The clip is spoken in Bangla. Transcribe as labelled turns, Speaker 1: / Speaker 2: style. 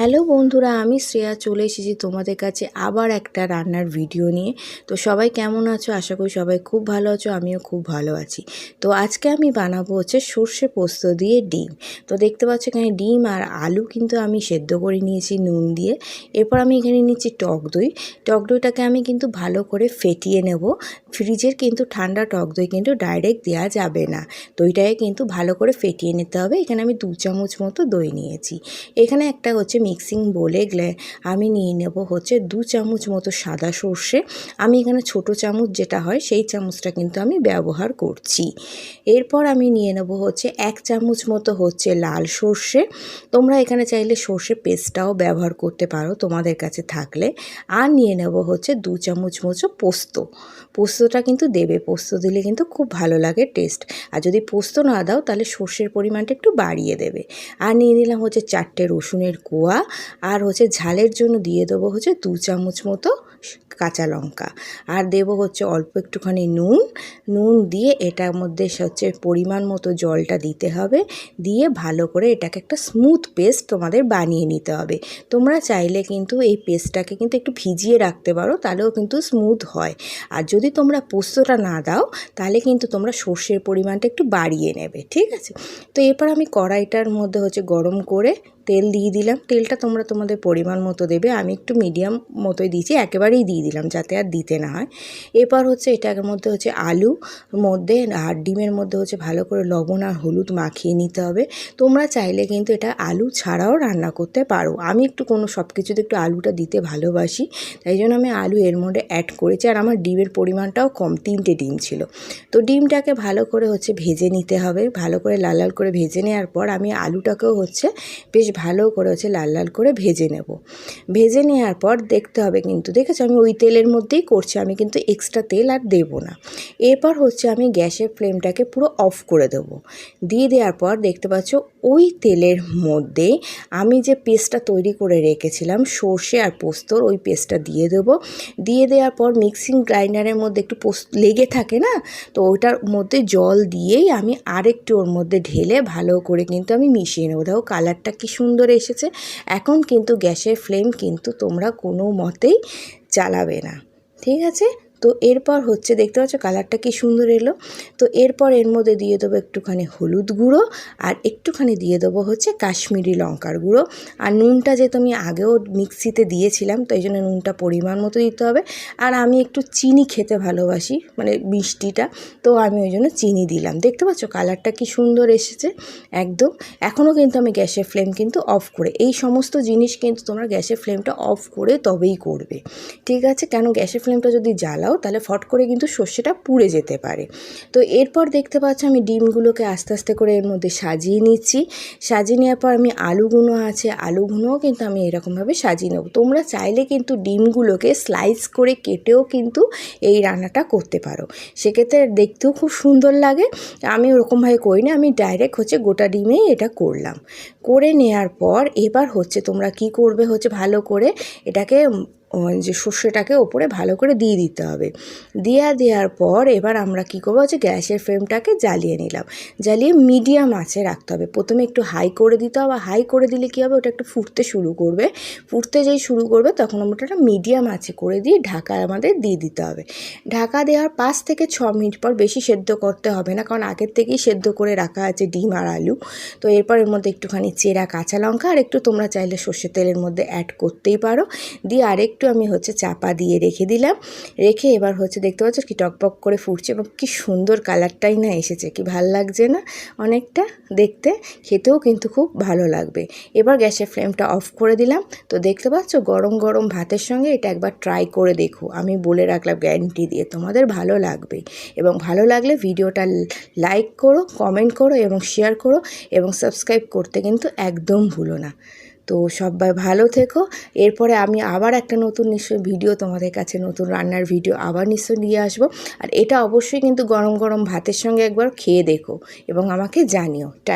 Speaker 1: হ্যালো বন্ধুরা, আমি শ্রেয়া চলে এসেছি তোমাদের কাছে আবার একটা রান্নার ভিডিও নিয়ে। তো সবাই কেমন আছো? আশা করি সবাই খুব ভালো আছো, আমিও খুব ভালো আছি। তো আজকে আমি বানাবো হচ্ছে সর্ষে পোস্ত দিয়ে ডিম। তো দেখতে পাচ্ছ এখানে ডিম আর আলু কিন্তু আমি সেদ্ধ করে নিয়েছি নুন দিয়ে। এরপর আমি এখানে নিচ্ছি টক দই। টক দইটাকে আমি কিন্তু ভালো করে ফেটিয়ে নেব। ফ্রিজের কিন্তু ঠান্ডা টক দই কিন্তু ডাইরেক্ট দেওয়া যাবে না। দইটাকে কিন্তু ভালো করে ফেটিয়ে নিতে হবে। এখানে আমি দু চামচ মতো দই নিয়েছি। এখানে একটা হচ্ছে মিক্সিং বলে গেলে, আমি নিয়ে নেব হচ্ছে দু চামচ মতো সাদা সর্ষে। আমি এখানে ছোট চামচ যেটা হয় সেই চামচটা কিন্তু আমি ব্যবহার করছি। এরপর আমি নিয়ে নেব হচ্ছে এক চামচ মতো হচ্ছে লাল সর্ষে। তোমরা এখানে চাইলে সর্ষে পেস্টটাও ব্যবহার করতে পারো তোমাদের কাছে থাকলে। আর নিয়ে নেব হচ্ছে দু চামচ মতো পোস্ত। পোস্তটা কিন্তু দেবে, পোস্ত দিলে কিন্তু খুব ভালো লাগে টেস্ট। আর যদি পোস্ত না দাও তাহলে সর্ষের পরিমাণটা একটু বাড়িয়ে দেবে। আর নিয়ে নিলাম হচ্ছে চারটে রসুনের কোয়া। আর হচ্ছে ঝালের জন্য দিয়ে দেবো হচ্ছে দু চামচ মতো কাঁচা লঙ্কা। আর দেবো হচ্ছে অল্প একটুখানি নুন। নুন দিয়ে এটার মধ্যে হচ্ছে পরিমাণ মতো জলটা দিতে হবে। দিয়ে ভালো করে এটাকে একটা স্মুথ পেস্ট তোমাদের বানিয়ে নিতে হবে। তোমরা চাইলে কিন্তু এই পেস্টটাকে কিন্তু একটু ভিজিয়ে রাখতে পারো, তাহলেও কিন্তু স্মুথ হয়। আর যদি তোমরা পোস্তটা না দাও, তাহলে কিন্তু তোমরা সর্ষের পরিমাণটা একটু বাড়িয়ে নেবে, ঠিক আছে? তো এরপর আমি কড়াইটার মধ্যে হচ্ছে গরম করে তেল দিয়ে দিলাম। তেলটা তোমরা তোমাদের পরিমাণ মতো দেবে। আমি একটু মিডিয়াম মতোই দিয়েছি, একেবারেই দিয়ে দিলাম যাতে আর দিতে না হয়। এরপর হচ্ছে এটার মধ্যে হচ্ছে আলু মধ্যে আর ডিমের মধ্যে হচ্ছে ভালো করে লবণ আর হলুদ মাখিয়ে নিতে হবে। তোমরা চাইলে কিন্তু এটা আলু ছাড়াও রান্না করতে পারো। আমি একটু কোনো সব কিছুতে একটু আলুটা দিতে ভালোবাসি, তাই জন্য আমি আলু এর মধ্যে অ্যাড করেছি। আর আমার ডিমের পরিমাণটাও কম, তিনটে ডিম ছিল। তো ডিমটাকে ভালো করে হচ্ছে ভেজে নিতে হবে। ভালো করে লাল লাল করে ভেজে নেওয়ার পর আমি আলুটাকেও হচ্ছে বেশ ভালো করে হচ্ছে লাল লাল করে ভেজে নেব। ভেজে নেওয়ার পর দেখতে হবে কিন্তু, দেখেছ? আমি ওই তেলের মধ্যেই করছি, আমি কিন্তু এক্সট্রা তেল আর দেবো না। এরপর হচ্ছে আমি গ্যাসের ফ্লেমটাকে পুরো অফ করে দেবো। দিয়ে দেওয়ার পর দেখতে পাচ্ছ, ওই তেলের মধ্যে আমি যে পেস্টটা তৈরি করে রেখেছিলাম, সর্ষে আর পোস্তর, ওই পেস্টটা দিয়ে দেবো। দিয়ে দেওয়ার পর মিক্সিং গ্রাইন্ডারের মধ্যে একটু পোস্ত লেগে থাকে না, তো ওটার মধ্যে জল দিয়েই আমি আরেকটু ওর মধ্যে ঢেলে ভালো করে কিন্তু আমি মিশিয়ে নেব। দেখো কালারটা কি সুন্দর এসেছে। এখন কিন্তু গ্যাসের ফ্লেম কিন্তু তোমরা কোনো মতেই চালাবে না। ঠিক আছে? তো এরপর হচ্ছে দেখতে পাচ্ছ কালারটা কি সুন্দর এলো। তো এরপর এর মধ্যে দিয়ে দেবো একটুখানি হলুদ গুঁড়ো আর একটুখানি দিয়ে দেবো হচ্ছে কাশ্মীরি লঙ্কার গুঁড়ো। আর নুনটা যেহেতু আমি আগেও মিক্সিতে দিয়েছিলাম, তো এই জন্য নুনটা পরিমাণ মতো দিতে হবে। আর আমি একটু চিনি খেতে ভালোবাসি মানে মিষ্টিটা, তো আমি ওই জন্য চিনি দিলাম। দেখতে পাচ্ছ কালারটা কি সুন্দর এসেছে, একদম। এখনও কিন্তু আমি গ্যাসের ফ্লেম কিন্তু অফ করে, এই সমস্ত জিনিস কিন্তু তোমরা গ্যাসের ফ্লেমটা অফ করে তবেই করবে। ঠিক আছে? কেন গ্যাসের ফ্লেমটা যদি জ্বালাও দাও, তাহলে ফট করে কিন্তু সর্ষেটা পুড়ে যেতে পারে। তো এরপর দেখতে পাচ্ছ আমি ডিমগুলোকে আস্তে আস্তে করে এর মধ্যে সাজিয়ে নিচ্ছি। সাজিয়ে নেওয়ার পর আমি আলুগুলো আছে আলুগুলোও কিন্তু আমি এরকমভাবে সাজিয়ে নেব। তোমরা চাইলে কিন্তু ডিমগুলোকে স্লাইস করে কেটেও কিন্তু এই রান্নাটা করতে পারো। সেক্ষেত্রে দেখতেও খুব সুন্দর লাগে। আমি ওরকমভাবে করি না আমি ডাইরেক্ট হচ্ছে গোটা ডিমেই এটা করলাম। করে নেওয়ার পর এবার হচ্ছে তোমরা কি করবে হচ্ছে ভালো করে এটাকে যে সর্ষেটাকে ওপরে ভালো করে দিয়ে দিতে হবে। দিয়ে দেওয়ার পর এবার আমরা কী করব? হচ্ছে গ্যাসের ফ্লেমটাকে জ্বালিয়ে নিলাম। জ্বালিয়ে মিডিয়াম আঁচে রাখতে হবে। প্রথমে একটু হাই করে দিতে হবে। হাই করে দিলে কী হবে? ওটা একটু ফুটতে শুরু করবে। ফুটতে যেই শুরু করবে, তখন আমরা ওটা মিডিয়াম আঁচে করে দিয়ে ঢাকা আমাদের দিয়ে দিতে হবে। ঢাকা দেওয়ার পাঁচ থেকে ছ মিনিট পর বেশি সেদ্ধ করতে হবে না। কারণ আগের থেকেই সেদ্ধ করে রাখা আছে ডিম আর আলু। তো এরপর এর মধ্যে একটুখানি চেরা কাঁচা লঙ্কা, আর একটু তোমরা চাইলে সর্ষের তেলের মধ্যে অ্যাড করতেই পারো। দিয়ে আরেক একটু আমি হচ্ছে চাপা দিয়ে রেখে দিলাম। রেখে এবার হচ্ছে দেখতে পাচ্ছ কি টকপক করে ফুটছে এবং কি সুন্দর কালারটাই না এসেছে, কি ভালো লাগছে না অনেকটা দেখতে। খেতেও কিন্তু খুব ভালো লাগবে। এবার গ্যাসের ফ্লেমটা অফ করে দিলাম। তো দেখতে পাচ্ছ গরম গরম ভাতের সঙ্গে এটা একবার ট্রাই করে দেখো। আমি বলে রাখলাম গ্যারেন্টি দিয়ে তোমাদের ভালো লাগবে। এবং ভালো লাগলে ভিডিওটা লাইক করো, কমেন্ট করো এবং শেয়ার করো এবং সাবস্ক্রাইব করতে কিন্তু একদম ভুলো না। তো সবাই ভালো থেকো। এরপরে আমি আবার একটা নতুন নিশ্চয়ই ভিডিও তোমাদের কাছে, নতুন রান্নার ভিডিও আবার নিশ্চয়ই নিয়ে আসব। আর এটা অবশ্যই কিন্তু গরম গরম ভাতের সঙ্গে একবার খেয়ে দেখো এবং আমাকে জানিও। টা